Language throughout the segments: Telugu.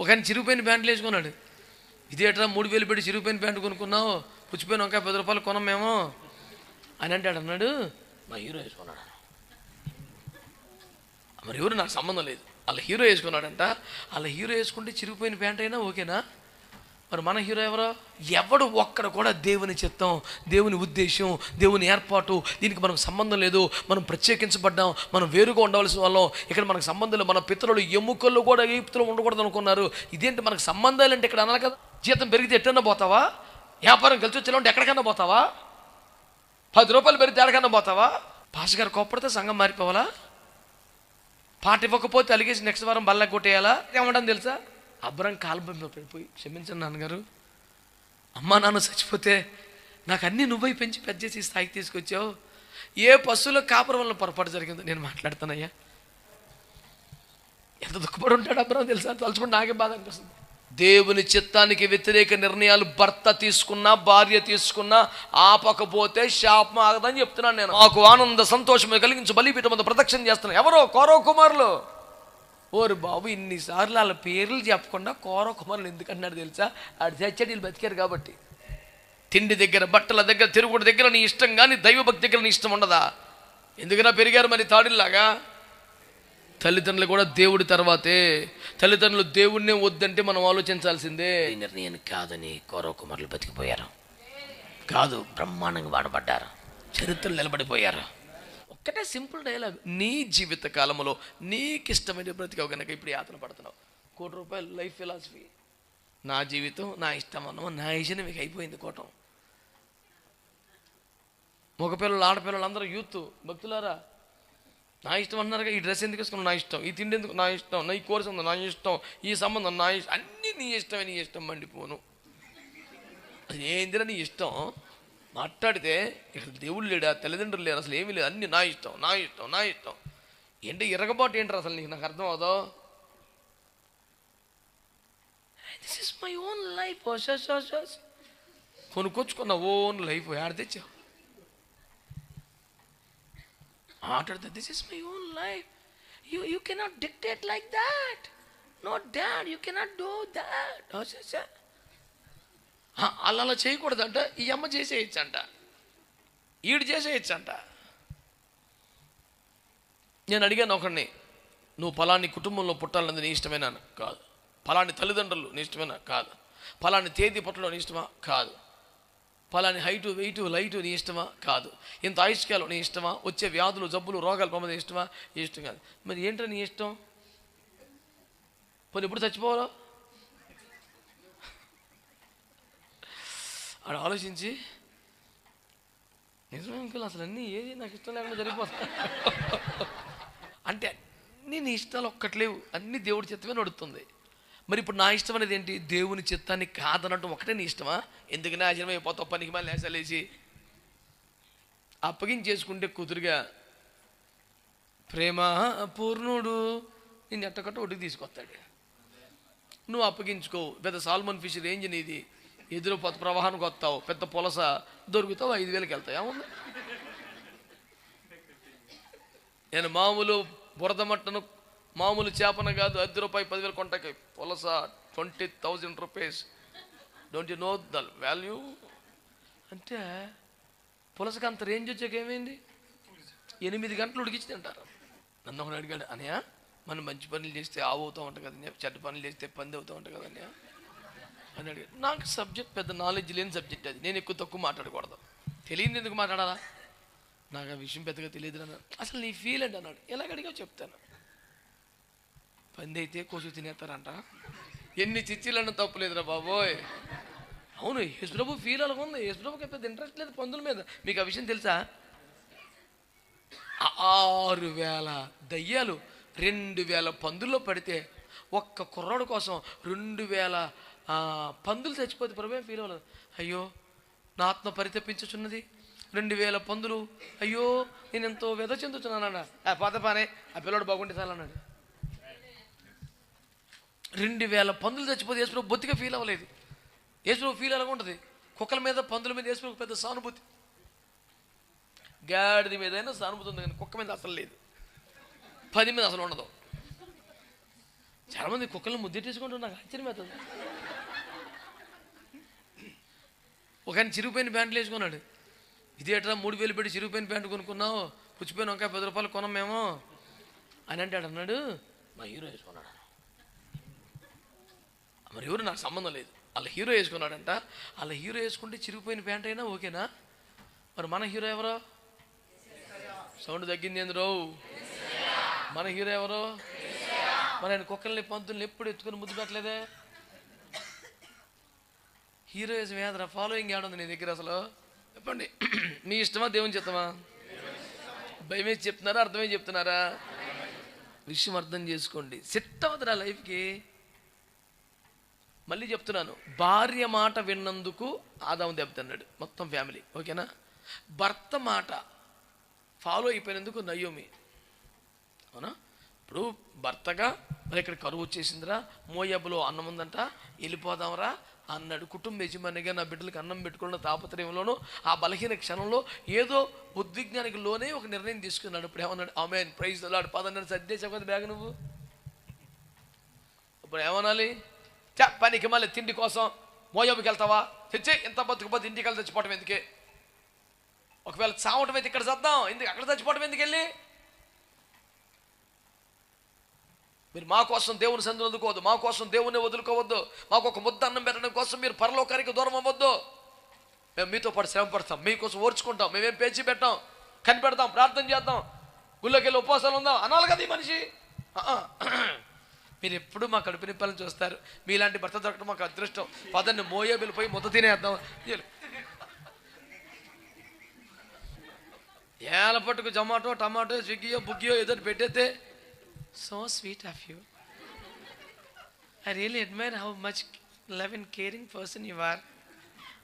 ఒక ఆయన చిరిగిపోయిన ప్యాంట్లు వేసుకున్నాడు. ఇదేట్రా మూడు వేలు పెట్టి చిరిగిపోయిన ప్యాంటు కొనుక్కున్నావు? పుచ్చిపోయిన వంకాయ పది రూపాయలు కొనం మేము. అని అంటాడు అన్నాడు. మా హీరో వేసుకున్నాడు మరి ఎవరు నాకు సంబంధం లేదు. వాళ్ళ హీరో వేసుకున్నాడంట. వాళ్ళ హీరో వేసుకుంటే చిరిగిపోయిన ప్యాంట్ అయినా ఓకేనా? మరి మన హీరో ఎవరో? ఎవడు ఒక్కడ కూడా దేవుని చిత్తం దేవుని ఉద్దేశం దేవుని ఏర్పాటు దీనికి మనకు సంబంధం లేదు. మనం ప్రత్యేకించబడ్డాం మనం వేరుగా ఉండవలసిన వాళ్ళం. ఇక్కడ మనకు సంబంధం లేదు. మన పితరులు ఎముకలు కూడా ఈపుతులు ఉండకూడదు అనుకున్నారు. ఇదేంటి మనకు సంబంధాలు అంటే ఇక్కడ అనాలి కదా? జీతం పెరిగితే ఎట్టన్నా పోతావా? వ్యాపారం కలిసి వచ్చేలాంటి ఎక్కడికన్నా పోతావా? పది రూపాయలు పెరిగితే ఎక్కడికన్నా పోతావా? పాస్ గారు కోప్పడితే సంఘం మారిపోవాలా? పాట ఇవ్వకపోతే అలిగేసి నెక్స్ట్ వారం బల్ల కొట్టేయాలా? ఏమంటాను తెలుసా? అబ్బరం కాల్బం పడిపోయి క్షమించండి నాన్నగారు. అమ్మా నాన్న చచ్చిపోతే నాకు అన్నీ నువ్వై పెంచి పెద్ద చేసి స్థాయికి తీసుకొచ్చావు. ఏ పశువుల కాపురం వల్ల పొరపాటు జరిగిందో నేను మాట్లాడుతానయ్యా. ఎంత దుఃఖపడి ఉంటాడు అబ్బరం తెలుసా? తలుచుకుంటే నాకే బాధ అనిపిస్తుంది. దేవుని చిత్తానికి వ్యతిరేక నిర్ణయాలు భర్త తీసుకున్నా భార్య తీసుకున్నా ఆపకపోతే శాపం ఆగదని చెప్తున్నాను నేను. మాకు ఆనంద సంతోషం కలిగించు బలిపీఠం మీద ప్రదక్షిణ చేస్తున్నాను. ఎవరో కౌరవ కుమారులు. ఓరు బాబు ఇన్నిసార్లు వాళ్ళ పేర్లు చెప్పకుండా కౌరవ కుమారులు ఎందుకన్నాడు తెలుసా? ఆడు చచ్చాడు వీళ్ళు బతికారు కాబట్టి. తిండి దగ్గర బట్టల దగ్గర తిరుగుడు దగ్గర నీ ఇష్టం కానీ దైవభక్తి దగ్గర నీ ఇష్టం ఉండదా? ఎందుకన్నా పెరిగారు మరి తాడిల్లాగా? తల్లిదండ్రులు కూడా దేవుడి తర్వాతే. తల్లిదండ్రులు దేవుడినే వద్దంటే మనం ఆలోచించాల్సిందే. నిర్ణయం కాదని కౌరవ కుమారులు బతికిపోయారు. కాదు. బ్రహ్మాండంగా వాడబడ్డారు చరిత్రలు నిలబడిపోయారు. ఒక్కటే సింపుల్ డైలాగ్ నీ జీవిత కాలంలో నీకు ఇష్టమైన బ్రతికావు కనుక ఇప్పుడు యాతన పడుతున్నావు. కోటి రూపాయలు లైఫ్ ఫిలాసఫీ. నా జీవితం నా ఇష్టం అన్నం నా ఇష్టం మీకు అయిపోయింది కోటం. మగపిల్లలు ఆడపిల్లలు అందరూ యూత్ భక్తులారా నా ఇష్టం అన్నారుగా ఈ డ్రెస్ ఎందుకు వేసుకున్నావు? నా ఇష్టం. ఈ తిండి ఎందుకు? నా ఇష్టం. నా ఈ కోర్స్ ఉంది? నా ఇష్టం. ఈ సంబంధం? నా ఇష్టం. అన్నీ నీ ఇష్టమే నీ ఇష్టం మండిపోను. అది ఏందిరా నీ ఇష్టం? మాట్లాడితే ఇక్కడ దేవుడు లేడా తల్లిదండ్రులు లేరు? అసలు ఏమీ లేదు. అన్ని నా ఇష్టం నా ఇష్టం నా ఇష్టం. ఏంటి ఇరగబాటు ఏంటారు అసలు నీకు? నాకు అర్థం అవదో. This is my own life కొనుక్కొచ్చుకున్న own life. ఆడ తెచ్చావు? మాట్లాడితే this is my own life you you cannot dictate like that no dad you cannot do that అలా అలా చేయకూడదంట. ఈ అమ్మ చేసేయచ్చంట. ఈడు చేసేయచ్చంట. నేను అడిగాను ఒకడిని నువ్వు పలాని కుటుంబంలో పుట్టాలన్నది నీ ఇష్టమేనా? కాదు. పలాని తల్లిదండ్రులు నీ ఇష్టమేనా? కాదు. పలాని తేదీ పుట్టడం నీ ఇష్టమా? కాదు. పలాని హైటు వెయిట్ లైటు నీ ఇష్టమా? కాదు. ఇంత ఆయుష్కాలం నీ ఇష్టమా? వచ్చే వ్యాధులు జబ్బులు రోగాలు పొమ్మది ఇష్టమా? ఇష్టం కాదు. మరి ఏంటో నీ ఇష్టం? పోనీ ఎప్పుడు చచ్చిపోవాలో? ఆడ ఆలోచించి నిజమే అంకుల్ అసలు అన్నీ ఏది నాకు ఇష్టం లేకుండా జరిగిపోతా అంటే అన్నీ నీ ఇష్టాలు ఒక్కట్లేవు అన్నీ దేవుడి చిత్తమే నడుస్తుంది మరి ఇప్పుడు నా ఇష్టం అనేది ఏంటి? దేవుని చిత్తాన్ని కాదనటం ఒకటే నీ ఇష్టమా? ఎందుకని ఆచరణ అయిపోతావు? పనికి మళ్ళీ లేసలేసి అప్పగించేసుకుంటే కుదురుగా ప్రేమ పూర్ణుడు నేను ఎట్టకట్ట ఒడికి తీసుకొస్తాడు. నువ్వు అప్పగించుకో. పెద్ద సాల్మన్ ఫిషర్ ఏం నీది. ఎదురు పత్ ప్రవాహానికి వస్తావు పెద్ద పులస దొరుకుతావు ఐదు వేలకి వెళ్తావు. ఏముంది? నేను మామూలు బురద మట్టను మామూలు చేపన కాదు ఐదు రూపాయి పదివేలు కొంటకి పులస twenty thousand rupees. Don't you know the value అంటే పులసకి అంత రేంజ్ వచ్చాక ఏమైంది? ఎనిమిది గంటలు ఉడికించి తింటారు. నన్ను ఒకడు అడిగాడు అనయా మనం మంచి పనులు చేస్తే ఆవు అవుతూ ఉంటాం కదా చెడ్డ పనులు చేస్తే పంది అవుతూ ఉంటాం కదన్యా అని అడిగాడు. నాకు సబ్జెక్ట్ పెద్ద నాలెడ్జ్ లేని సబ్జెక్ట్ అది. నేను ఎక్కువ తక్కువ మాట్లాడకూడదు. తెలియదు ఎందుకు మాట్లాడాలా? నాకు ఆ విషయం పెద్దగా తెలియదు అన్నాడు అసలు నీ ఫీల్ అండి అన్నాడు. ఎలాగ అడిగావు? చెప్తాను. పంది అయితే కోసు తినేస్తారంట. ఎన్ని చిచ్చీలన్న తప్పులేదురా బాబోయ్. అవును యేసుప్రభు ఫీల్ అలాగ ఉంది. యేసుప్రభుకి పెద్ద ఇంట్రెస్ట్ లేదు పందుల మీద. మీకు ఆ విషయం తెలుసా? ఆరు వేల దయ్యాలు రెండు వేల పందుల్లో పడితే ఒక్క కుర్రాడు కోసం రెండు వేల పందులు చచ్చిపోతే ప్రభు ఫీల్ అవ్వలేదు. అయ్యో నా ఆత్మ పరితపించుచున్నది. రెండు వేల పందులు. అయ్యో నేను ఎంతో వ్యధ చెందుతున్నానన్న ఆ పాత పానే ఆ పిల్లడు బాగుంటే చాలన్నాడు రెండు వేల పందులు చచ్చిపోతే యేసుప్రభు బొత్తిగా ఫీల్ అవ్వలేదు. యేసుప్రభు ఫీల్ ఎలా ఉంటుంది. కుక్కల మీద పందుల మీద యేసుప్రభు పెద్ద సానుభూతి. గాడిద మీదైనా సానుభూతి ఉంది కానీ కుక్క మీద అసలు లేదు. పది మీద అసలు ఉండదు. చాలామంది కుక్కలను ముద్దెట్టేసుకుంటారు నాకు ఆశ్చర్యం అవుతుంది ఒక ఆయన చిరిగిపోయిన ప్యాంట్లు వేసుకున్నాడు. ఇది ఇదేట్రా మూడు వేలు పెట్టి చిరిగిపోయిన ప్యాంటు కొనుక్కున్నావు? పుచ్చిపోయిన వంకాయ పది రూపాయలు కొనం మేము. అని అంటాడు అన్నాడు. మా హీరో వేసుకున్నాడు మరి ఎవరు నాకు సంబంధం లేదు. వాళ్ళ హీరో వేసుకున్నాడంట. వాళ్ళ హీరో వేసుకుంటే చిరిగిపోయిన ప్యాంట్ అయినా ఓకేనా? మరి మన హీరో ఎవరో? సౌండ్ తగ్గింది ఎందురావు మన హీరో ఎవరో? మరి ఆయన కుక్కల్ని పంతుల్ని ఎప్పుడు ఎత్తుకొని ముద్దు పెట్టలేదే? హీరోయిజం ఏదరా ఫాలోయింగ్ ఏడుంది నీ దగ్గర అసలు? చెప్పండి. మీ ఇష్టమా దేవుని చెప్తామా భయమే చెప్తున్నారా అర్థమే చెప్తున్నారా? విషయం అర్థం చేసుకోండి. సెట్ అవుతుందా లైఫ్కి. మళ్ళీ చెప్తున్నాను. భార్య మాట విన్నందుకు ఆదాం దెబ్బతిన్నాడు మొత్తం ఫ్యామిలీ. ఓకేనా? భర్త మాట ఫాలో అయిపోయినందుకు నయోమి. అవునా? ఇప్పుడు భర్తగా మరి ఇక్కడ కరువు వచ్చేసిందిరా. మోయబ్బులో అన్నం ఉందంట. వెళ్ళిపోదాంరా. అన్నాడు. కుటుంబ యజమానిగా నా బిడ్డలకు అన్నం పెట్టుకున్న తాపత్రయంలోనూ ఆ బలహీన క్షణంలో ఏదో ఉద్విజ్ఞానికి లోనే ఒక నిర్ణయం తీసుకున్నాడు. ఇప్పుడు ఏమన్నాడు? ఆమె ప్రైజ్ అలాడు పదన్నాడు సర్దేశావు కదా బ్యాగ్ నువ్వు? ఇప్పుడు ఏమనాలి? చా పనికి మళ్ళీ తిండి కోసం మోయోబుకి వెళ్తావా? తెచ్చే ఇంత బతుకుపోతే ఇంటికి వెళ్ళి చచ్చిపోవటం ఎందుకే? ఒకవేళ చావటం అయితే ఇక్కడ చద్దాం. ఎందుకు? అక్కడ చచ్చిపోవటం ఎందుకు వెళ్ళి? మీరు మా కోసం దేవుని సందులు వదుకోవద్దు మా కోసం దేవుని వదులుకోవద్దు. మాకు ఒక ముద్ద అన్నం పెట్టడం కోసం మీరు పరలోకానికి దూరం అవ్వద్దు. మేము మీతో పాటు శ్రమ పడతాం మీకోసం ఓర్చుకుంటాం మేమేం పేచి పెట్టాం కనిపెడతాం ప్రార్థన చేద్దాం గుళ్ళోకి వెళ్ళి ఉపవాసాలు ఉందాం అనాలి కదా ఈ మనిషి మీరు ఎప్పుడు మా కడుపు నిప్పాలని చూస్తారు. మీలాంటి భర్త దొరకడం మాకు అదృష్టం. పదన్ని మోయే పోయి ముద్ద తినేద్దాం. ఏలు. ఏల పట్టుకు జొమాటో టమాటో స్విగ్గీయో బుగ్గియో ఏదో పెట్టేస్తే so sweet of you I really admire how much love and caring person you are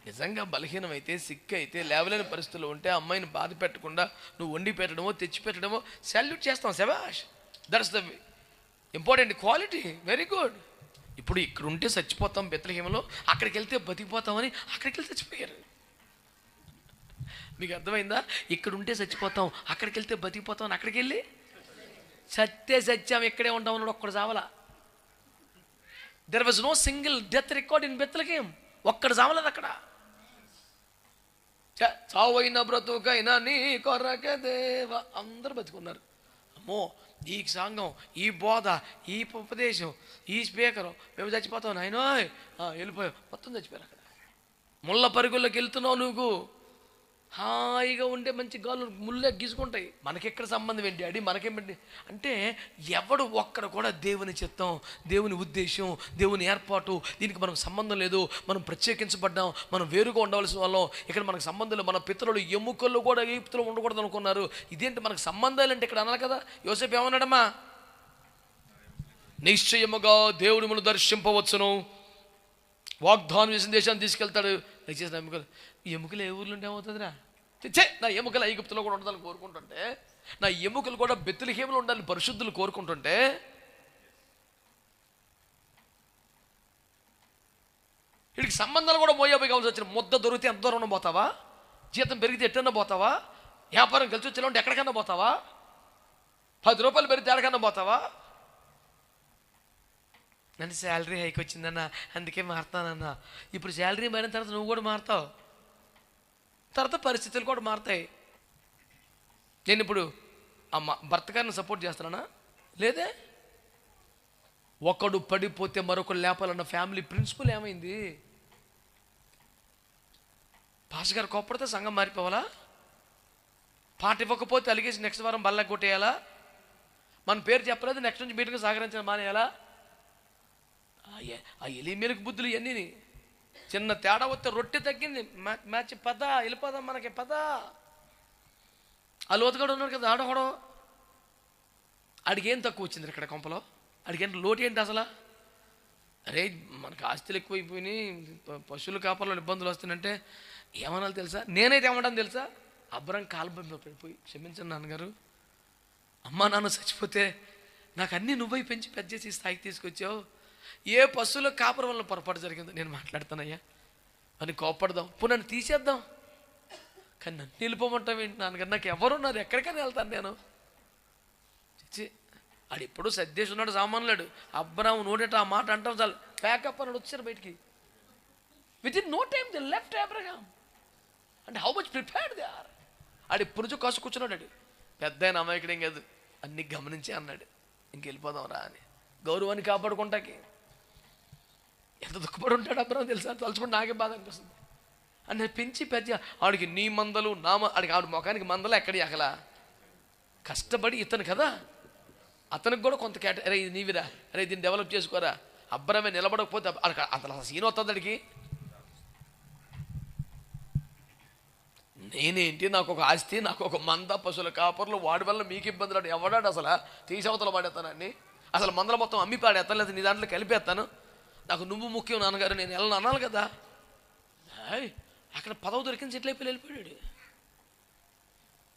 నిజంగా బలహీనమైతే సిక్ అయితే లేవలేని పరిస్థితులు ఉంటే అమ్మాయిని బాధ పెట్టకుండా నువ్వు వండి పెట్టడమో తెచ్చి పెట్టడమో సెల్యూట్ చేస్తాం శభాష్. That's the important quality very good ఇప్పుడు ఇక్కడ ఉంటే చచ్చిపోతాం బెత్తలహీమలో అక్కడికి వెళ్తే బతికిపోతామని అక్కడికి వెళ్తే చచ్చిపోయారు. మీకు అర్థమైందా? ఇక్కడ ఉంటే చచ్చిపోతాం అక్కడికి వెళ్తే బతికిపోతాం అని అక్కడికి వెళ్ళి సత్తే సత్యం ఇక్కడే ఉంటాం అన్నాడు ఒక్కడు చావలా. There was no single death record in బెత్తలకేం ఒక్కడు చావలేదు అక్కడ. చ- చావైన బ్రతుకైనా నీ కొరక దేవ. అందరూ బతుకున్నారు. అమ్మో ఈ సాంగం ఈ బోధ ఈ ఉపదేశం ఈ స్పీకరు మేము చచ్చిపోతాం నాయనో వెళ్ళిపోయాం. మొత్తం చచ్చిపోయారు అక్కడ. ముళ్ళ పరుగుల్లోకి వెళ్తున్నావు నువ్వు. హాయిగా ఉండే మంచి గాలు ముళ్ళే గీసుకుంటాయి. మనకెక్కడ సంబంధం ఏంటి? అడి మనకేమిటి అంటే ఎవడు ఒక్కడ కూడా దేవుని చిత్తం దేవుని ఉద్దేశం దేవుని ఏర్పాటు దీనికి మనకు సంబంధం లేదు మనం ప్రత్యేకించబడ్డాం మనం వేరుగా ఉండవలసిన వాళ్ళం. ఇక్కడ మనకు సంబంధం లేదు. మన పితరులు ఎముకల్లో కూడా ఈపుతులు ఉండకూడదు అనుకున్నారు. ఇదేంటి మనకు సంబంధాలు అంటే ఇక్కడ అనాలి కదా? యోసేపు ఏమన్నాడమ్మా? నిశ్చయముగా దేవుడు మనం దర్శింపవచ్చును. వాగ్దానం చేసిన దేశాన్ని తీసుకెళ్తాడు. దయచేసి నమ్మకాలు ఎముకలు ఏ ఊర్లో ఉంటే ఏమవుతుందిరా? చే నా ఎముకలు ఐగుప్తులో కూడా ఉండాలని కోరుకుంటుంటే నా ఎముకలు కూడా బెత్తులహేములు ఉండాలని పరిశుద్ధులు కోరుకుంటుంటే వీడికి సంబంధాలు కూడా మోయాబోయి కావాల్సి వచ్చిన ముద్ద దొరికితే ఎంత దూరం పోతావా? జీతం పెరిగితే ఎట్టన్నా పోతావా? వ్యాపారం కలిసి వచ్చేలా ఉంటే ఎక్కడికన్నా పోతావా? పది రూపాయలు పెరిగితే ఎక్కడికన్నా పోతావా? నన్ను శాలరీ హైక్ వచ్చిందన్న అందుకే మారుతానన్న. ఇప్పుడు శాలరీ మారిన తర్వాత నువ్వు కూడా మారుతావు. తర్వాత పరిస్థితులు కూడా మారుతాయి. నేను ఇప్పుడు అమ్మ భర్త గారిని సపోర్ట్ చేస్తున్నానా? లేదే? ఒకడు పడిపోతే మరొకడు లేపాలన్న ఫ్యామిలీ ప్రిన్సిపల్ ఏమైంది? పాస్ గారు కోప్పడితే సంఘం మారిపోవాలా? పాట ఇవ్వకపోతే అలిగేసి నెక్స్ట్ వారం బల్ల కొట్టేయాలా? మన పేరు చెప్పలేదు నెక్స్ట్ నుంచి మీటింగ్ సహకరించడం మానేయాలా? ఆ ఎలి మెరుగు బుద్ధులు ఇవన్నీ చిన్న తేడా వస్తే రొట్టె తగ్గింది. మ్యాచ్ పద వెళ్ళిపోదాం మనకి పద. ఆ లోతుగాడు ఉన్నాడు కదా ఆడకూడదు అడిగేం తక్కువ వచ్చింది ఇక్కడ కొంపలో? ఆడికి లోటు ఏంటి అసలు? అరే మనకు ఆస్తులు ఎక్కువైపోయినాయి. పశువులు పశువుల కాపర్లో ఇబ్బందులు వస్తున్నాయంటే ఏమనాలి తెలుసా? నేనైతే ఏమంటాను తెలుసా? అబ్బరం కాలుబొమ్మ పడిపోయి క్షమించండి నాన్నగారు. అమ్మా నాన్న చచ్చిపోతే నాకు అన్నీ నువ్వై పెంచి పెద్ద చేసి స్థాయికి తీసుకొచ్చావు. ఏ పశువుల కాపురం వల్ల పొరపాటు జరిగిందో నేను మాట్లాడుతానయ్యా. అని కోపడదాం ఇప్పుడు నన్ను తీసేద్దాం. కానీ నన్ను నిలిపోమంటాం ఏంటి నాన్నగారు? నాకు ఎవరున్నారు ఎక్కడికైనా వెళ్తాను నేను. చిచ్చి ఆడు ఎప్పుడు సర్దేసి ఉన్నాడు సామాన్లాడు అబ్రాహం నోటేట ఆ మాట అంటాం చాలు. ప్యాకప్ అని వచ్చారు బయటికి. Within no time the left Abraham అంటే how much prepared they are ఆడు ఎప్పుడు నుంచో కాసు కూర్చున్నాడు ఆడు. పెద్ద ఆయన అమాయకుడేం కాదు. అన్ని గమనించే అన్నాడు. ఇంకెళ్ళిపోదాం రా అని. గౌరవాన్ని కాపాడుకుంటాకి ఎంత దుఃఖపడి ఉంటాడు అబ్రహం తెలుసా? తలుచుకుంటే నాకే బాధ అనిపిస్తుంది. అని పెంచి పెద్ద ఆడికి నీ మందలు నా ఆడికి ఆవిడ ముఖానికి మందలు ఎక్కడి అకలా కష్టపడి ఇతను కదా. అతనికి కూడా కొంత కేట అరే ఇది నీవిరా. అరే దీన్ని డెవలప్ చేసుకోరా. అబ్బరమే నిలబడకపోతే అతను అసలు సీన్ వస్తుంది అడిగి నేనేంటి? నాకు ఒక ఆస్తి నాకు ఒక మంద పశువుల కాపర్లు వాడి వల్ల మీకు ఇబ్బందులు అంటే ఎవడాడు అసలు? తీసవతలు పాడేస్తానండి అసలు మందల మొత్తం అమ్మి పాడేస్తాను లేదా నీ దాంట్లో కలిపేస్తాను. నాకు నువ్వు ముఖ్యం నాన్నగారు నేను వెళ్ళను అనాలి కదా. హాయ్, అక్కడ పదవి దొరికిన చెట్లు అయిపోయి వెళ్ళిపోయాడు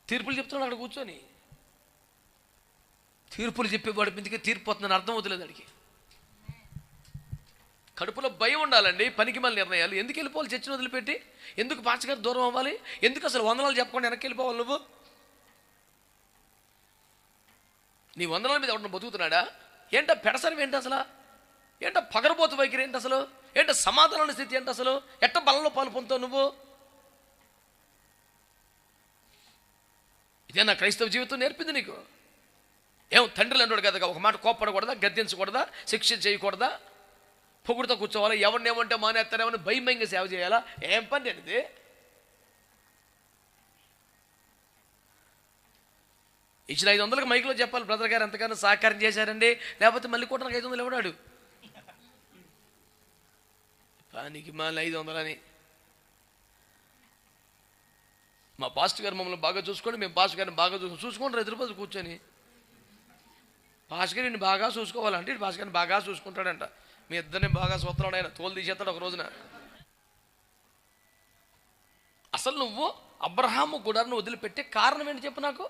తీర్పులు చెప్తున్నాడు అక్కడ కూర్చొని. తీర్పులు చెప్పేవాడి మీదకి తీర్పు వస్తుందని అర్థం అవుతలేదు అడిగి కడుపులో భయం ఉండాలండి పనికి మళ్ళీ నిర్ణయాలు. ఎందుకు వెళ్ళిపోవాలి చర్చను వదిలిపెట్టి? ఎందుకు పాచగారు దూరం అవ్వాలి? ఎందుకు అసలు వందనాలు చెప్పకుండా వెనక్కి వెళ్ళిపోవాలి నువ్వు? నీ వందనాల మీద ఎవడన్నా బతుకుతున్నాడా? ఏంట పెడసరం ఏంటి అసలు? ఏంట పగరబోతు వైఖరి ఏంటి అసలు? ఏంట సమాధాన స్థితి ఏంటి అసలు? ఎట్ట బలంలో పాలు పొందుతావు నువ్వు? ఇదే నా క్రైస్తవ జీవితం నేర్పింది నీకు. ఏం తండ్రి అన్నాడు కదా ఒక మాట కోప్పడకూడదా గద్దించకూడదా శిక్ష చేయకూడదా? పొగుడుతో కూర్చోవాలా ఎవరిని ఏమంటే మానేస్తారేమని భయమయంగా సేవ చేయాలా? ఏం పని అనేది ఇచ్చిన ఐదు వందలకు మైకులో చెప్పాలి బ్రదర్ గారు ఎంతగానో సహకారం చేశారండి. లేకపోతే మళ్ళీ కూడా నాకు ఐదు వందలు ఇవ్వడాడు దానికి మళ్ళీ ఐదు వందలని మా పాస్టర్ గారు మమ్మల్ని బాగా చూసుకోండి మేము పాస్ట్ గారిని బాగా చూసుకో చూసుకోండి ఎదురు కూర్చొని. పాస్టర్ బాగా చూసుకోవాలంటే భాస్కర్ని బాగా చూసుకుంటాడంట. మీ ఇద్దరిని బాగా చూస్తున్నాడు ఆయన తోలు తీసేస్తాడు ఒక రోజున. అసలు నువ్వు అబ్రహాము గుడాన్ని వదిలిపెట్టే కారణం ఏంటి చెప్పు నాకు?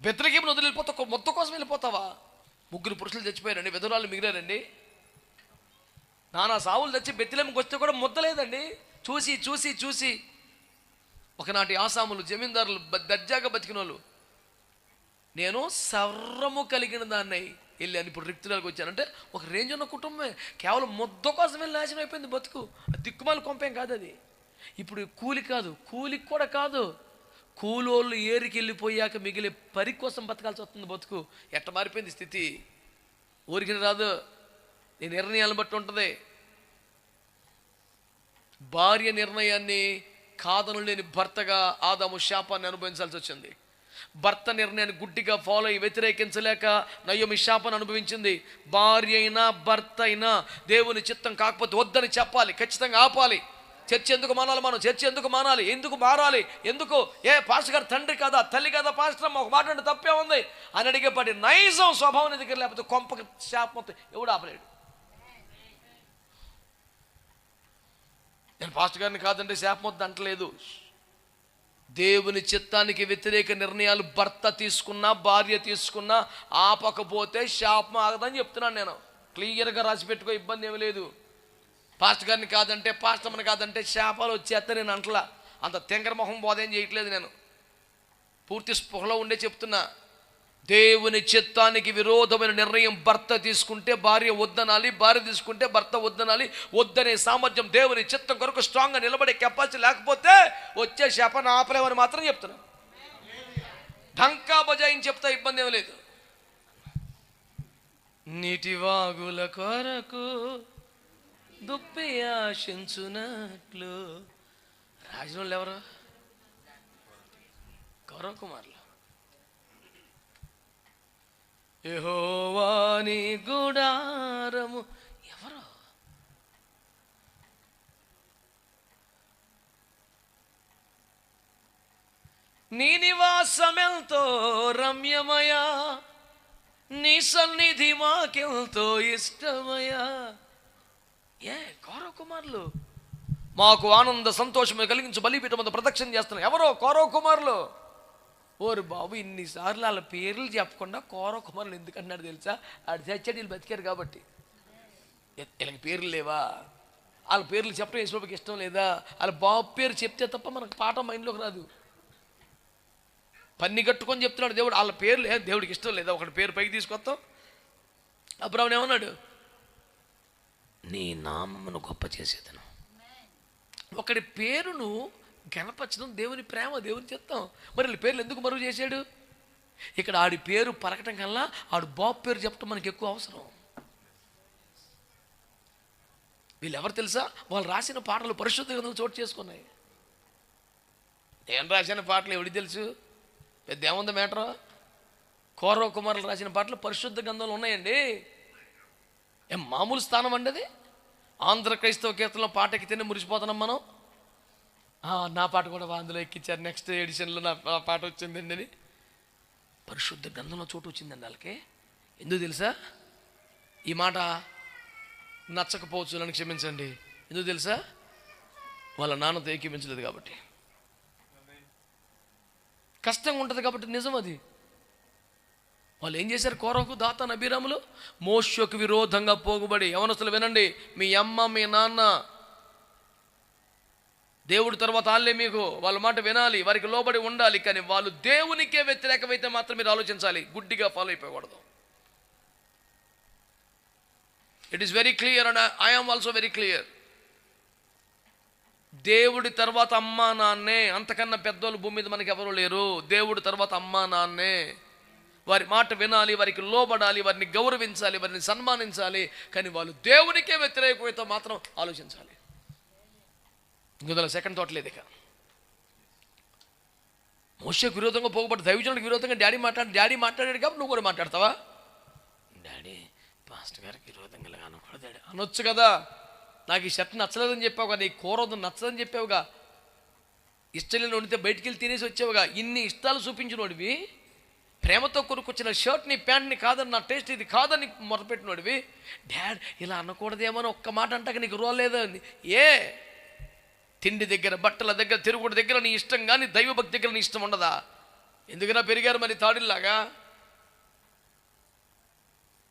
బెత్తలకేమని వదిలిపోతా మొత్తం కోసం వెళ్ళిపోతావా? ముగ్గురు పురుషులు చచ్చిపోయారండి విధురాలు మిగిలారండి. నానా సావులు తెచ్చి బెత్తిలేమికి వస్తే కూడా ముద్దలేదండి. చూసి చూసి చూసి. ఒకనాటి ఆసాములు జమీందారులు దర్జాగా బతికిన వాళ్ళు నేను సర్వము కలిగిన దాన్ని వెళ్ళాను. ఇప్పుడు రిక్తులకు వచ్చానంటే ఒక రేంజ్ ఉన్న కుటుంబమే. కేవలం ముద్ద కోసం వెళ్ళి నాశనం అయిపోయింది బతుకు. దిక్కుమాల కొంపేం కాదు అది. ఇప్పుడు కూలి కాదు. కూలికి కూడా కాదు. కూలోళ్ళు ఏరికి వెళ్ళిపోయాక మిగిలే పరి కోసం బతకాల్సి వస్తుంది బతుకు. ఎట్ట మారిపోయింది స్థితి? ఊరికి రాదు. నీ నిర్ణయాలను బట్టి ఉంటుంది. భార్య నిర్ణయాన్ని కాదను లేని భర్తగా ఆదాము శాపాన్ని అనుభవించాల్సి వచ్చింది. భర్త నిర్ణయాన్ని గుడ్డిగా ఫాలో అయ్యి వ్యతిరేకించలేక నయ్యోమి శాపాన్ని అనుభవించింది. భార్య అయినా భర్త అయినా దేవుని చిత్తం కాకపోతే వద్దని చెప్పాలి ఖచ్చితంగా ఆపాలి. చర్చ ఎందుకు మానాలి మనం? చర్చ ఎందుకు మానాలి? ఎందుకు మారాలి? ఎందుకు? ఏ పాస్టర్ గారు తండ్రి కదా? తల్లి కదా? పాస్టర్ ఒక మాట అంటే తప్పే ఉంది. అని అడిగేపాటి నైజం స్వభావం దగ్గర లేకపోతే కొంపకి శాపం ఎవడు ఆపలేడు? నేను పాస్టర్ గారిని కాదంటే శాపం అంటలేదు. దేవుని చిత్తానికి వ్యతిరేక నిర్ణయాలు భర్త తీసుకున్నా భార్య తీసుకున్నా ఆపకపోతే శాపం ఆగదని చెప్తున్నాను నేను. క్లియర్గా రాసి పెట్టుకో ఇబ్బంది ఏమీ లేదు. పాస్టర్ గారిని కాదంటే పాస్టమ్మని కాదంటే శాపాలు వచ్చేస్తా నేను అంటలా. అంత తెంకర మొహం బోధేం చేయట్లేదు నేను. పూర్తి స్పృహలో ఉండే చెప్తున్నా. దేవుని చిత్తానికి విరోధమైన నిర్ణయం భర్త తీసుకుంటే భార్య వద్దనాలి భార్య తీసుకుంటే భర్త వద్దనాలి వద్దనే సామర్థ్యం దేవుని చిత్తం కొరకు స్ట్రాంగ్గా నిలబడే కెపాసిటీ లేకపోతే వచ్చే శాపన ఆపలేమని మాత్రం చెప్తున్నా. ఢంకా బజాయిని చెప్తా ఇబ్బంది ఏమీ లేదు. నీటి వాగుల కొరకు దుప్పి ఆశించునట్లు. రాజులు ఎవరు? గౌరవ్ కుమార్లు ఎహోవాని గుడారము. ఎవరు? నీ నివాసమెంతో రమ్యమయా. నీ సన్నిధి మాకెంతో ఇష్టమయా. ఏ కౌరవ కుమారులు మాకు ఆనంద సంతోషము కలిగించు బలిపీఠం ప్రదక్షిణ చేస్తున్నారు ఎవరో కౌరవ కుమారులు ఓరు బాబు ఇన్నిసార్లు వాళ్ళ పేర్లు చెప్పకుండా కోర కుమారులు ఎందుకన్నాడు తెలుసా? ఆడు చచ్చాడు వీళ్ళు బతికారు కాబట్టి. ఎ- వీళ్ళకి పేర్లు లేవా? వాళ్ళ పేర్లు చెప్పడం యేసుబాబుకి ఇష్టం లేదా? వాళ్ళ బాబు పేరు చెప్తే తప్ప మనకు పాఠం మైండ్లోకి రాదు. పన్ని కట్టుకొని చెప్తున్నాడు దేవుడు వాళ్ళ పేర్లు దేవుడికి ఇష్టం లేదా? ఒకటి పేరు పైకి తీసుకొస్తాం. అబ్రాహ్మణ్ ఏమన్నాడు? నీ నామమును గొప్ప చేసేదను. ఒకటి పేరును గణపరచడం దేవుని ప్రేమ దేవుని చెప్తాం మరి వీళ్ళ పేర్లు ఎందుకు మరుగు చేశాడు? ఇక్కడ ఆడి పేరు పలకటం కల్లా ఆడు బాబు పేరు చెప్పడం మనకి ఎక్కువ అవసరం. వీళ్ళు ఎవరు తెలుసా? వాళ్ళు రాసిన పాటలు పరిశుద్ధ గ్రంథంలో చోటు చేసుకున్నాయి. నేను రాసిన పాటలు ఎవరికి తెలుసు? పెద్ద ఏముంది మ్యాటర్? కౌరవ కుమారులు రాసిన పాటలు పరిశుద్ధ గ్రంథంలో ఉన్నాయండి. ఏం మామూలు స్థానం అండి అది? ఆంధ్ర క్రైస్తవ కీర్తనలో పాట ఎక్కితేనే మురిసిపోతున్నాం మనం. నా పాట కూడా అందులో ఎక్కించారు. నెక్స్ట్ ఎడిషన్లో నా పాట వచ్చిందండి అని పరిశుద్ధ గ్రంథంలో చోటు వచ్చిందండి వాళ్ళకి. ఎందుకు తెలుసా? ఈ మాట నచ్చకపోవచ్చు నన్ను క్షమించండి. ఎందుకు తెలుసా? వాళ్ళ నాన్నతో ఏకీపించలేదు కాబట్టి. కష్టంగా ఉంటుంది కాబట్టి నిజం అది. వాళ్ళు ఏం చేశారు? కోరకు దాత నబీరాములు మోషకు విరోధంగా పోగుబడి. యవనస్తులు వినండి. మీ అమ్మ మీ నాన్న దేవుడి తర్వాత వాళ్ళే మీకు వాళ్ళ మాట వినాలి వారికి లోబడి ఉండాలి కానీ వాళ్ళు దేవునికే వ్యతిరేకమైతే మాత్రం మీరు ఆలోచించాలి. గుడ్డిగా follow అయిపోకూడదు. It is very clear and I'm also very clear దేవుడి తర్వాత అమ్మా నాన్నే అంతకన్నా పెద్దోళ్ళు భూమి మీద మనకి ఎవరు లేరు. దేవుడి తర్వాత అమ్మా నాన్నే. వారి మాట వినాలి వారికి లోబడాలి వారిని గౌరవించాలి వారిని సన్మానించాలి కానీ వాళ్ళు దేవునికే వ్యతిరేకమైతే మాత్రం ఆలోచించాలి. ఇందులో సెకండ్ థాట్ లేదు ఇక. మోసకు విరోధంగా పోగబడ్డ దైవజనుడికి విరోధంగా డాడీ మాట్లాడు డాడీ మాట్లాడాడు కాబట్టి నువ్వు కూడా మాట్లాడతావా? డాడీ పాస్టర్ గారికి విరోధంగా ఇలా అనకూడదు డాడీ. అనొచ్చు కదా. నాకు ఈ షర్ట్ నచ్చలేదని చెప్పావుగా నీ కూర నచ్చదని చెప్పావుగా. ఇష్టలేని వండితే బయటికి వెళ్ళి తినేసి వచ్చావుగా. ఇన్ని ఇష్టాలు చూపించినోడివి. ప్రేమతో కొనుక్కొచ్చిన షర్ట్ని ప్యాంట్ని కాదని నా టేస్ట్ ఇది కాదని మొదలుపెట్టినోడివి డాడ్ ఇలా అనకూడదేమో అని ఒక్క మాట అంటాక నీకు రోలేదు ఏ? తిండి దగ్గర బట్టల దగ్గర తిరుగుడు దగ్గర నీ ఇష్టం కానీ దైవభక్తి దగ్గర నీ ఇష్టం ఉండదా? ఎందుకన్నా పెరిగారు మరి తాడిల్లాగా?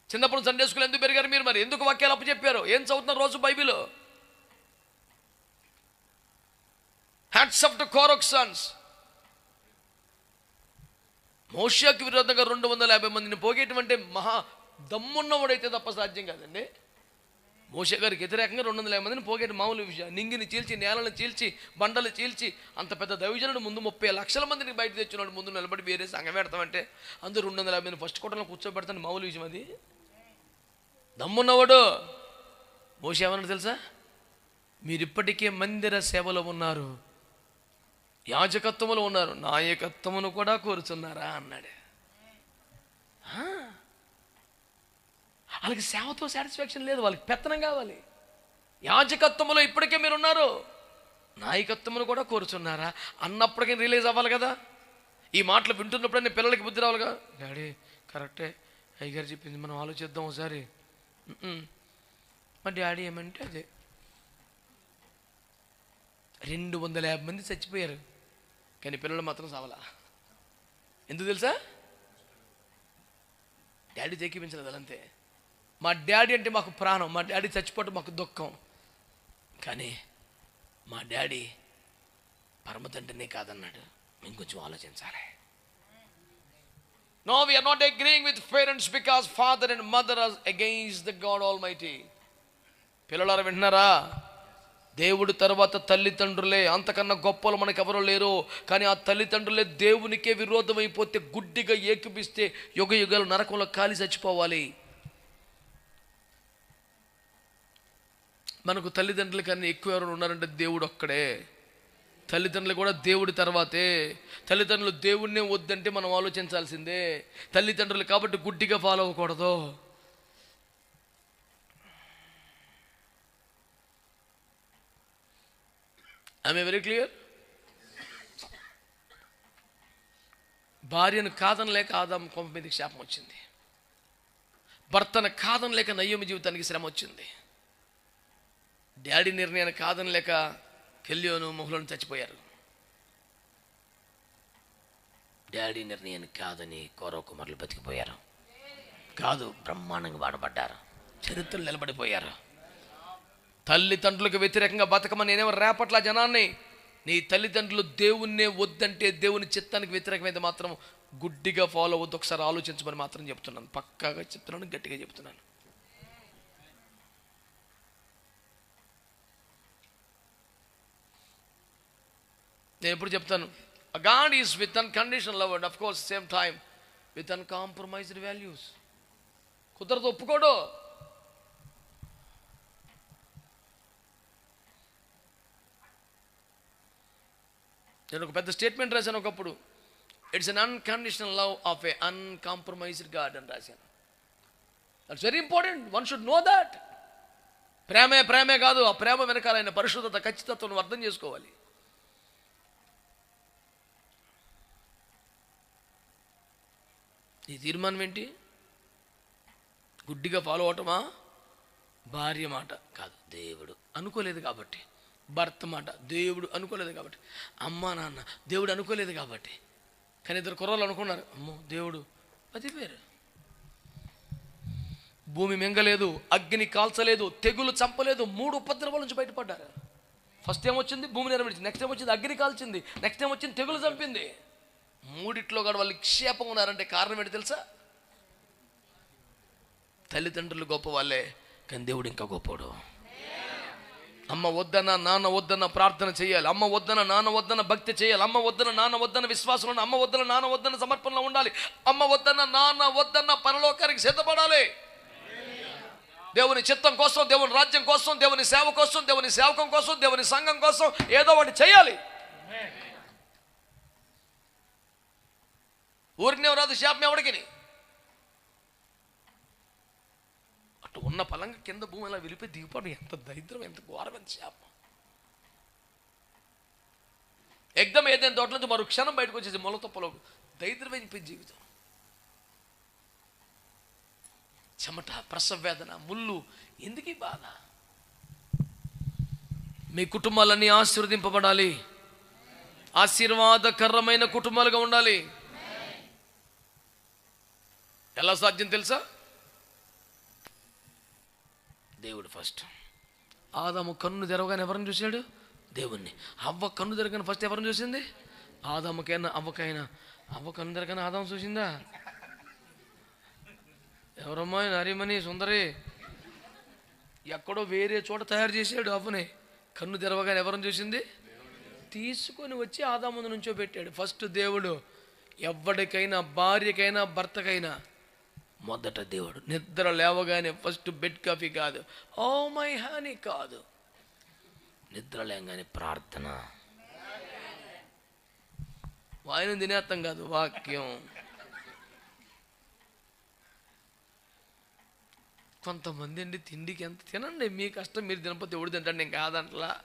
చిన్నప్పుడు సండే స్కూల్ ఎందుకు పెరిగారు మీరు మరి? ఎందుకు వాక్యాలు అప్పు చెప్పారు ఏం చదువుతున్నారు రోజు Bible? Hats off to Korah sons మోషాకి విరోధంగా రెండు వందల యాభై మందిని పోగేటువంటి మహా దమ్మున్నవాడైతే తప్ప సాధ్యం కాదండి. మోషే గారికి వ్యతిరేకంగా రెండు వందల యాభై మందిని పోగేటి మామూలు విషయం. నింగిని చీల్చి నేలను చీల్చి బండలు చీల్చి అంత పెద్ద దైవజనుడు ముందు ముప్పై లక్షల మందిని బయట తెచ్చినాడు ముందు నిలబడి వేరే సంఘం పెడతామంటే అందరూ రెండు వందల యాభై మంది ఫస్ట్ కోటలో కూర్చోబెడతాను మామూలు విషయం అది. దమ్మున్నవాడు మోష ఏమన్నాడు తెలుసా? మీరు ఇప్పటికే మందిర సేవలో ఉన్నారు యాజకత్వములో ఉన్నారు నాయకత్వమును కూడా కోరుచున్నారా అన్నాడు. వాళ్ళకి సేవతో సాటిస్ఫాక్షన్ లేదు వాళ్ళకి పెత్తనం కావాలి. యాజకత్వంలో ఇప్పటికే మీరు ఉన్నారు నాయకత్వమును కూడా కోరుచున్నారా? అన్నప్పటికీ రిలీజ్ అవ్వాలి కదా? ఈ మాటలు వింటున్నప్పుడన్నీ పిల్లలకి బుద్ధి రావాలిగా? డాడీ కరెక్టే. అయ్యగారు చెప్పింది మనం ఆలోచిద్దాం ఒకసారి. మా డాడీ ఏమంటే అదే. రెండు వందల యాభై మంది చచ్చిపోయారు. కానీ పిల్లలు మాత్రం సావలా? ఎందుకు తెలుసా? డాడీ తెక్కిపించలేదు అంతే మా డాడీ అంటే మాకు ప్రాణం మా డాడీ చచ్చిపోవటం మాకు దుఃఖం. కానీ మా డాడీ పరమతండ్రినే కాదన్నాడు. మేము కొంచెం ఆలోచించాలి. No we are not agreeing with parents because father and mother are against the god almighty పిల్లలారా వింటున్నారా? దేవుడు తర్వాత తల్లిదండ్రులే. అంతకన్నా గొప్పలు మనకు ఎవరో లేరు. కానీ ఆ తల్లిదండ్రులే దేవునికే విరోధమైపోతే గుడ్డిగా ఏకిపిస్తే యుగ యుగాలు నరకంలో కాలి చచ్చిపోవాలి. మనకు తల్లిదండ్రుల కన్నా ఎక్కువ ఎవరైనా ఉన్నారంటే దేవుడు ఒక్కడే. తల్లిదండ్రులు కూడా దేవుడి తర్వాతే. తల్లిదండ్రులు దేవుడినే వద్దంటే మనం ఆలోచించాల్సిందే. తల్లిదండ్రులు కాబట్టి గుడ్డిగా ఫాలో అవ్వకూడదు. ఐఎమ్ వెరీ క్లియర్ భార్యను కాదనలేక ఆదాం కొంప మీదకి శాపం వచ్చింది. భర్తను కాదనలేక నయ్యమి జీవితానికి శ్రమ వచ్చింది. డాడీ నిర్ణయాన్ని కాదనలేక కెల్లియోను మొహలను చచ్చిపోయారు. డాడీ నిర్ణయాన్ని కాదని కౌరవ కుమారులు బతికిపోయారు. కాదు. బ్రహ్మాండంగా వాడబడ్డారు చరిత్రలు నిలబడిపోయారు. తల్లిదండ్రులకు వ్యతిరేకంగా బతకమని నేనేమో రేపట్ల జనాన్ని నీ తల్లిదండ్రులు దేవుణ్ణే వద్దంటే దేవుని చిత్తానికి వ్యతిరేకమైతే మాత్రం గుడ్డిగా ఫాలో అవ్వద్దు. ఒకసారి ఆలోచించమని మాత్రం చెప్తున్నాను. పక్కాగా చెప్తున్నాను గట్టిగా చెప్తున్నాను. నేను ఎప్పుడు చెప్తాను god is with unconditional love and of course same time with uncompromised values కుదరదు ఒప్పుకోడు. నేను ఒక పెద్ద స్టేట్మెంట్ రాశాను ఒకప్పుడు. It's un unconditional love of a uncompromised god అని రాశాను. That's very important one should know that ప్రేమే ప్రేమే కాదు ఆ ప్రేమ వెనకాలైన పరిశుద్ధత ఖచ్చితత్వం అర్థం చేసుకోవాలి. నీ తీర్మానం ఏంటి? గుడ్డిగా ఫాలో అవటమా? భార్య మాట కాదు దేవుడు అనుకోలేదు కాబట్టి. భర్త మాట దేవుడు అనుకోలేదు కాబట్టి. అమ్మ నాన్న దేవుడు అనుకోలేదు కాబట్టి. కానీ ఇద్దరు కుర్రలు అనుకున్నారు అమ్మో దేవుడు అది పేరు భూమి మింగలేదు అగ్ని కాల్చలేదు తెగులు చంపలేదు మూడు ఉపద్రవాల నుంచి బయటపడ్డారు. ఫస్ట్ ఏమొచ్చింది భూమి నిర్మించింది నెక్స్ట్ ఏమొచ్చింది అగ్ని కాల్చింది. నెక్స్ట్ ఏమొచ్చింది తెగులు చంపింది. మూడిట్లో కూడా వాళ్ళు క్షేపం ఉన్నారంటే కారణం ఏంటి తెలుసా? తల్లిదండ్రులు గొప్ప వాళ్ళే కానీ దేవుడు ఇంకా గొప్పడు అమ్మ వద్దన్న నాన్న వద్దన ప్రార్థన చేయాలి. అమ్మ వద్దన నాన్న వద్దన భక్తి చేయాలి. అమ్మ వద్దన నాన్న వద్దన విశ్వాసంలో అమ్మ వద్దన నాన్న వద్దన సమర్పణలో ఉండాలి. అమ్మ వద్దన నాన్న వద్దన్న పరలోకానికి సిద్ధపడాలి. దేవుని చిత్తం కోసం దేవుని రాజ్యం కోసం దేవుని సేవ కోసం దేవుని సేవకం కోసం దేవుని సంఘం కోసం ఏదో ఒకటి చేయాలి. ఊరికినే రాదు శాపం ఎవడికి అటు ఉన్న పలంగా కింద భూమి అలా వెళ్ళిపోయి దిగిపోవడం ఎంత దరిద్రం ఎంత ఘోరం ఎంత శాపం ఎగ్దం ఏదైనా తోట నుంచి మరో క్షణం బయటకు వచ్చేసి మొలతొప్పలో దరిద్రమైపోయింది జీవితం. చెమట ప్రసవ వేదన ముళ్ళు ఎందుకు బాధ? మీ కుటుంబాలన్నీ ఆశీర్వదింపబడాలి. ఆశీర్వాదకరమైన కుటుంబాలుగా ఉండాలి. ఎలా సాధ్యం తెలుసా? దేవుడు ఫస్ట్. ఆదాము కన్ను తెరవగానే ఎవరిని చూశాడు? దేవుణ్ణి. అవ్వ కన్ను తెరగానే ఫస్ట్ ఎవరిని చూసింది? ఆదాముకైనా అవ్వకైనా. అవ్వ కన్ను తెరగానే ఆదాము చూసిందా? ఎవరమ్మా నరిమణి సుందరి? ఎక్కడో వేరే చోట తయారు చేశాడు అవ్వని. కన్ను తెరవగానే ఎవరిని చూసింది? తీసుకొని వచ్చి ఆదా ముందు నుంచో పెట్టాడు. ఫస్ట్ దేవుడు ఎవరికైనా భార్యకైనా భర్తకైనా మొదట దేవుడు. నిద్ర లేవగానే ఫస్ట్ బెడ్ కాఫీ కాదు. ఓ మై హాని కాదు. నిద్ర లేవగానే ప్రార్థన. వాయన తినేస్తాం కాదు వాక్యం. కొంతమంది అండి తిండికి ఎంత తినండి మీ కష్టం మీరు తినకపోతే ఎవడు తింటాడు? నేను కాదంటలా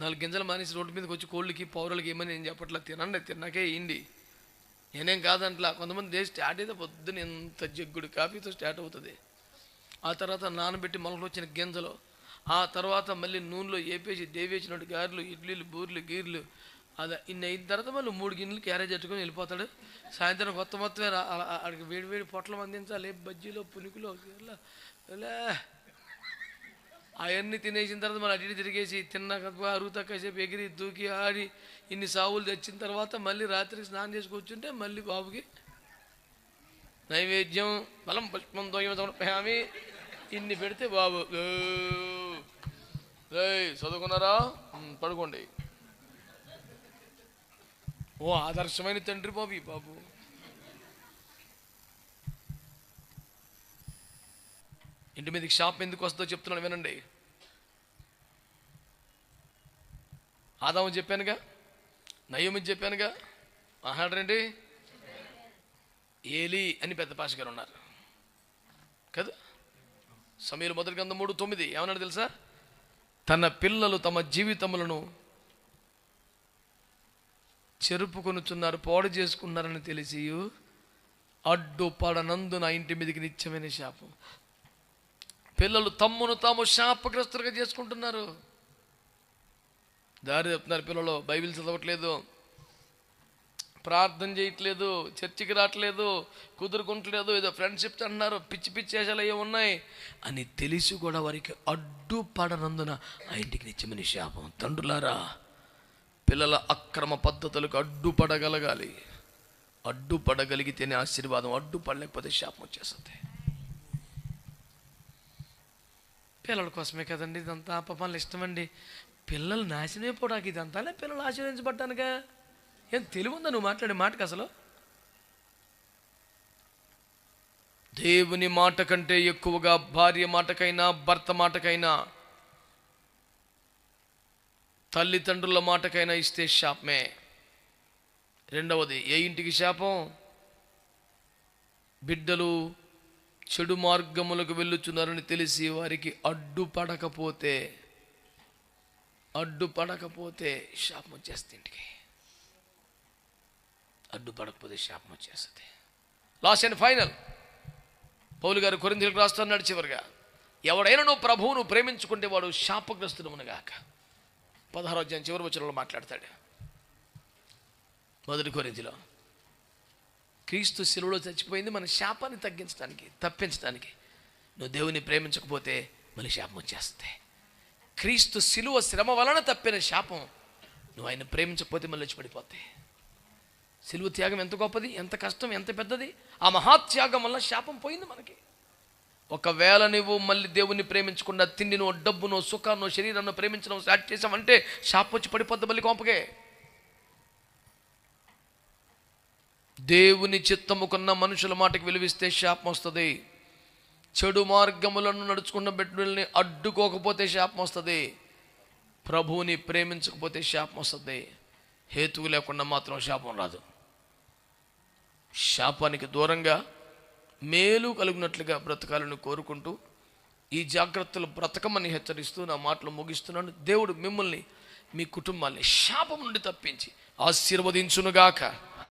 నాలుగు గింజలు మానేసి రోడ్డు మీదకి వచ్చి కోళ్ళకి పౌరులకి ఏమని నేను చెప్పట్లా తినండి తిన్నాకే ఇండి నేనేం కాదంటలా. కొంతమంది డే స్టార్ట్ అయితే పొద్దున ఎంత జగ్గుడు కాఫీతో స్టార్ట్ అవుతుంది. ఆ తర్వాత నానబెట్టి మొలకలు వచ్చిన గింజలు ఆ తర్వాత మళ్ళీ నూనెలో ఏపేసి దేవేసినట్టు గారెలు ఇడ్లీలు బూర్లు గీర్లు అదే ఇన్ని అయిన తర్వాత మళ్ళీ మూడు గిన్నెలు క్యారేజ్ పెట్టుకొని వెళ్ళిపోతాడు. సాయంత్రం కొత్త మొత్తమే అక్కడికి వేడి వేడి పొట్లం అందించాలి బజ్జీలో పునుకులో ఇలా అవన్నీ తినేసిన తర్వాత మళ్ళీ అటు తిరిగేసి తిన్నాక అరుగుతా కాసేపు ఎగిరి దూకి ఆడి ఇన్ని సావులు తెచ్చిన తర్వాత మళ్ళీ రాత్రికి స్నానం చేసి కూర్చుంటే మళ్ళీ బాబుకి నైవేద్యం బలం పుష్పం దోయం సమర్పయామి. ఇన్ని పెడితే బాబు. ఏయ్ చదువుకున్నారా? పడుకోండి. ఓ ఆదర్శమైన తండ్రి బాబు ఈ బాబు. ఇంటి మీదకి షాప్ ఎందుకు వస్తుందో చెప్తున్నాను వినండి. ఆదాము చెప్పానుగా నయోమి చెప్పానుగా మాట్లాడరండి. ఏలి అని పెద్ద పాష గారు ఉన్నారు. కదా? సమీరు మొదటి గంధ మూడు తొమ్మిది. ఏమన్నాడు తెలుసా? తన పిల్లలు తమ జీవితములను చెరుపుకొనుచున్నారు పోడు చేసుకున్నారని తెలిసి అడ్డుపడనందు నా ఇంటి మీదకి నిత్యమైన శాపం. పిల్లలు తమ్మును తాము శాపగ్రస్తులుగా చేసుకుంటున్నారు. దారి చెప్తున్నారు పిల్లలు. బైబిల్ చదవట్లేదు. ప్రార్థన చేయట్లేదు. చర్చికి రావట్లేదు. కుదురుకుంటలేదు. ఏదో ఫ్రెండ్షిప్స్ అంటున్నారు. పిచ్చి పిచ్చి వేషాలు అయ్యే ఉన్నాయి అని తెలిసి కూడా వారికి అడ్డుపడనందున ఆ ఇంటికి నిత్యమని శాపం. తండ్రులారా పిల్లల అక్రమ పద్ధతులకు అడ్డుపడగలగాలి. అడ్డుపడగలిగితేనే ఆశీర్వాదం. అడ్డుపడలేకపోతే శాపం వచ్చేస్తుంది. పిల్లల కోసమే కదండి ఇదంతా. పాపాలు ఇష్టమండి. పిల్లలు నాశనం అయిపోవడానికి ఇదంతానే పిల్లలు ఆశీర్వదించబడ్డానుగా. ఏం తెలివి ఉందా నువ్వు మాట్లాడే మాటకు అసలు? దేవుని మాట కంటే ఎక్కువగా భార్య మాటకైనా భర్త మాటకైనా తల్లిదండ్రుల మాటకైనా ఇస్తే శాపమే. రెండవది ఏ ఇంటికి శాపం? బిడ్డలు చెడు మార్గములకు వెళ్ళుచున్నారని తెలిసి వారికి అడ్డుపడకపోతే అడ్డుపడకపోతే శాపం వచ్చేస్తుంది ఇంటికి. అడ్డుపడకపోతే శాపం వచ్చేస్తుంది. Last and final. పౌలు గారు కొరిందులకు రాస్తున్నాడు చివరిగా. ఎవడైనా నువ్వు ప్రభువును ప్రేమించుకుంటే వాడు శాపగ్రస్తుడమునగాక పదహారు అధ్యాయం చివరి వచ్చిన మాట్లాడతాడు. మొదటి కొరిందిలో క్రీస్తు శిలువలో చచ్చిపోయింది మన శాపాన్ని తగ్గించడానికి తప్పించడానికి. నువ్వు దేవుని ప్రేమించకపోతే మళ్ళీ శాపం వచ్చేస్తే క్రీస్తు శిలువ శ్రమ వలన తప్పిన శాపం నువ్వు ఆయన ప్రేమించకపోతే మళ్ళీ వచ్చి పడిపోతాయి శిలువ త్యాగం ఎంత గొప్పది ఎంత కష్టం ఎంత పెద్దది? ఆ మహాత్యాగం వల్ల శాపం పోయింది మనకి. ఒకవేళ నువ్వు మళ్ళీ దేవుణ్ణి ప్రేమించకుండా తిండినో డబ్బునో సుఖాన్నో శరీరాన్నో ప్రేమించడం స్టార్ట్ చేసావంటే శాపం వచ్చి పడిపోద్ది మళ్ళీ కొంపకే. దేవుని చిత్తముకున్న మనుషుల మాటకి విలువిస్తే శాపం వస్తుంది. చెడు మార్గములను నడుచుకున్న బిడ్డల్ని అడ్డుకోకపోతే శాపం వస్తుంది. ప్రభువుని ప్రేమించకపోతే శాపం వస్తుంది. హేతువు లేకుండా మాత్రం శాపం రాదు. శాపానికి దూరంగా మేలు కలిగినట్లుగా బ్రతకాలని కోరుకుంటూ ఈ జాగ్రత్తలు బ్రతకమని హెచ్చరిస్తూ నా మాటలు ముగిస్తున్నాను. దేవుడు మిమ్మల్ని మీ కుటుంబాన్ని శాపం నుండి తప్పించి ఆశీర్వదించునుగాక.